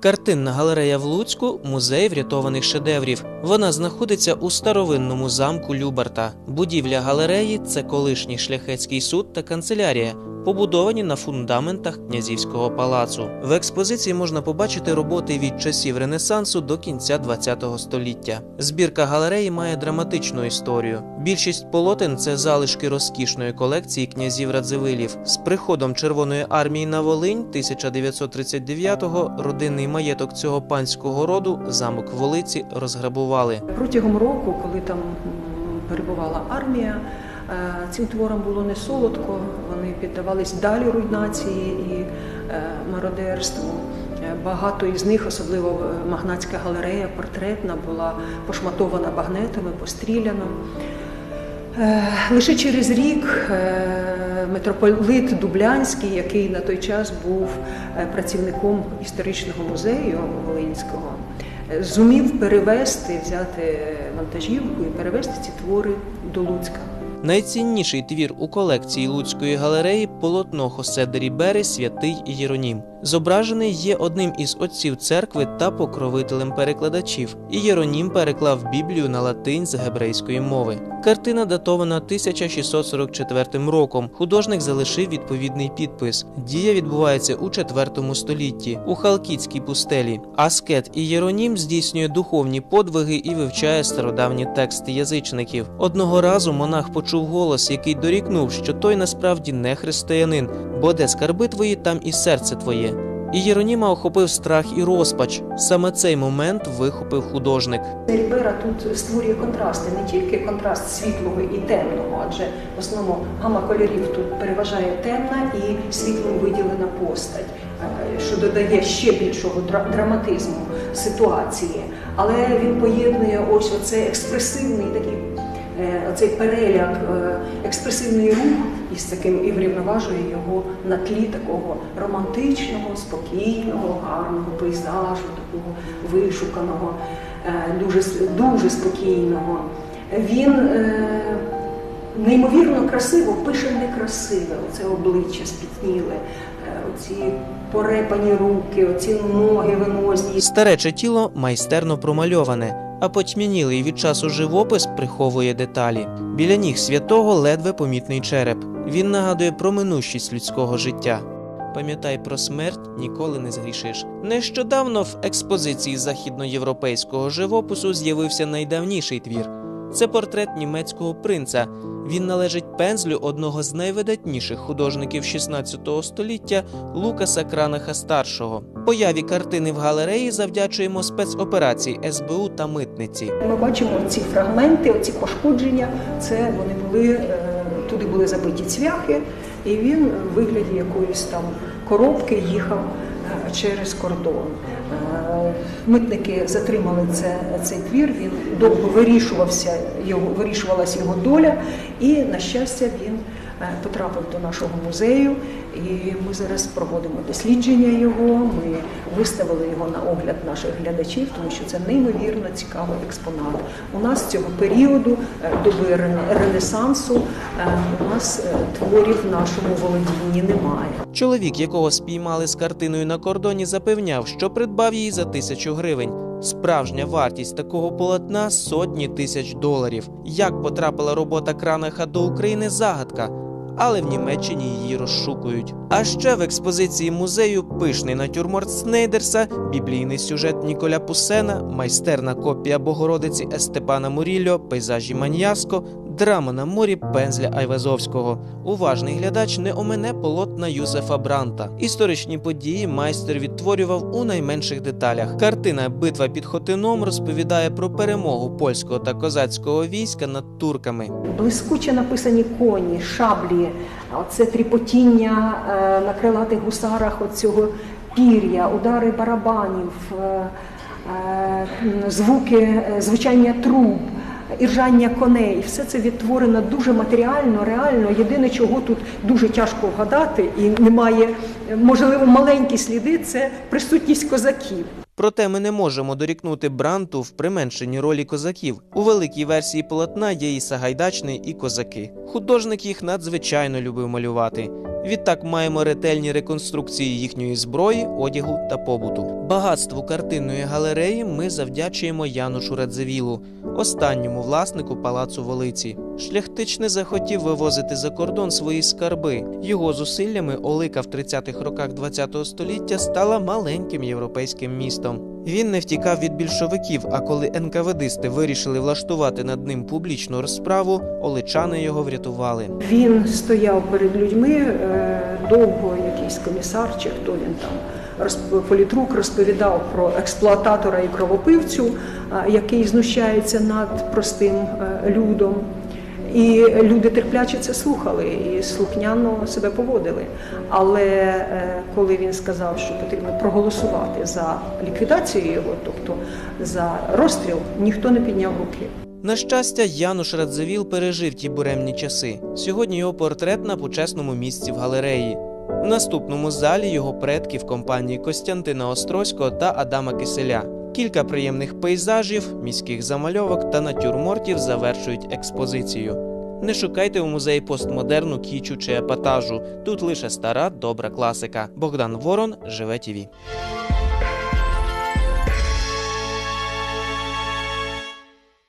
Картинна галерея в Луцьку музей врятованих шедеврів. Вона знаходиться у старовинному замку Любарта. Будівля галереї це колишній шляхетський суд та канцелярія, побудовані на фундаментах князівського палацу. В експозиції можна побачити роботи від часів Ренесансу до кінця ХХ століття. Збірка галереї має драматичну історію. Більшість полотен це залишки розкішної колекції князів Радзивилів. З приходом Червоної армії на Волинь 1939-го родинний маєток цього панського роду замок Волиці розграбували. Протягом року, коли там перебувала армія, цим творам було не солодко. Вони піддавались далі руйнації і е, мародерству. Е, Багато із них, особливо е, магнатська галерея, портретна, була пошматована багнетами, постріляна. Лише через рік митрополит Дублянський, який на той час був працівником історичного музею Волинського, зумів перевести, взяти вантажівку і перевести ці твори до Луцька. Найцінніший твір у колекції Луцької галереї полотно Хосе де Святий Єронім. Зображений є одним із отців церкви та покровителем перекладачів. Єронім переклав Біблію на латинь з гебрейської мови. Картина датована 1644 роком. Художник залишив відповідний підпис. Дія відбувається у IV столітті у Халкідській пустелі. Аскет і Єронім здійснює духовні подвиги і вивчає стародавні тексти язичників. Одного разу монах почув голос, який дорікнув, що той насправді не християнин, бо де скарби твої, там і серце твоє. І Єроніма охопив страх і розпач. Саме цей момент вихопив художник. Рібера тут створює контрасти, не тільки контраст світлого і темного, адже в основному гама кольорів тут переважає темна і світлом виділена постать, е, що додає ще більшого дра- драматизму ситуації. Але він поєднує ось оцей експресивний такий. Е, Оцей переляк, е, експресивний рух із таким і врівноважує його на тлі такого романтичного, спокійного, гарного пейзажу, такого вишуканого, е, дуже, дуже спокійного. Він неймовірно красиво пише некрасиве, оце обличчя спітніле, оці порепані руки, оці ноги винозні. Старече тіло майстерно промальоване, а потьмянілий від часу живопис приховує деталі. Біля ніг святого ледве помітний череп. Він нагадує про минущість людського життя. Пам'ятай про смерть, ніколи не згрішиш. Нещодавно в експозиції західноєвропейського живопису з'явився найдавніший твір. Це портрет німецького принца. Він належить пензлю одного з найвидатніших художників 16 століття Лукаса Кранаха старшого. Появі картини в галереї завдячуємо спецоперації СБУ та митниці. Ми бачимо ці фрагменти, оці пошкодження. Це вони були е, туди були забиті цвяхи, і він в вигляді якоїсь там коробки їхав через кордон. Е, Митники затримали це, цей твір. Він довго вирішувався його, вирішувалася його доля, і на щастя він е, потрапив до нашого музею. І ми зараз проводимо дослідження його. Ми виставили його на огляд наших глядачів, тому що це неймовірно цікавий експонат. У нас цього періоду е, доби Рене- Ренесансу е, у нас е, творів в нашому володінні немає. Чоловік, якого спіймали з картиною на кордоні, запевняв, що придбав її за тисячу гривень. Справжня вартість такого полотна сотні тисяч доларів. Як потрапила робота Кранаха до України загадка. Але в Німеччині її розшукують. А ще в експозиції музею пишний натюрморт Снейдерса, біблійний сюжет Ніколя Пусена, майстерна копія Богородиці Естепана Мурільо, пейзажі Маньяско, драма на морі пензля Айвазовського. Уважний глядач не омине полотна Юзефа Бранта. Історичні події майстер відтворював у найменших деталях. Картина Битва під Хотином розповідає про перемогу польського та козацького війська над турками. Блискуче написані коні, шаблі, оце тріпотіння е, на крилатих гусарах оцього пір'я, удари барабанів, е, е, звуки звучання труб. Іржання коней, все це відтворено дуже матеріально, реально. Єдине, чого тут дуже тяжко вгадати, і немає, можливо, маленькі сліди це присутність козаків. Проте ми не можемо дорікнути Бранту в применшенні ролі козаків. У великій версії полотна є і Сагайдачний, і козаки. Художник їх надзвичайно любив малювати. Відтак маємо ретельні реконструкції їхньої зброї, одягу та побуту. Багатству картинної галереї ми завдячуємо Янушу Радзивілу, останньому власнику палацу Волиці. Шляхтич не захотів вивозити за кордон свої скарби. Його зусиллями Олика в 30-х роках ХХ століття стала маленьким європейським містом. Він не втікав від більшовиків, а коли НКВДисти вирішили влаштувати над ним публічну розправу, оличани його врятували. Він стояв перед людьми е, довго, якийсь комісар чи хто він там. Політрук розповідав про експлуататора і кровопивцю, який знущається над простим е, людом. І люди терпляче це слухали і слухняно себе поводили. Але е, коли він сказав, що потрібно проголосувати за ліквідацію його, тобто за розстріл, ніхто не підняв руки. На щастя, Януш Радзивіл пережив ті буремні часи. Сьогодні його портрет на почесному місці в галереї. В наступному залі його предки в компанії Костянтина Острозького та Адама Киселя. Кілька приємних пейзажів, міських замальовок та натюрмортів завершують експозицію. Не шукайте у музеї постмодерну кічу чи епатажу. Тут лише стара добра класика. Богдан Ворон живе ТІВІ.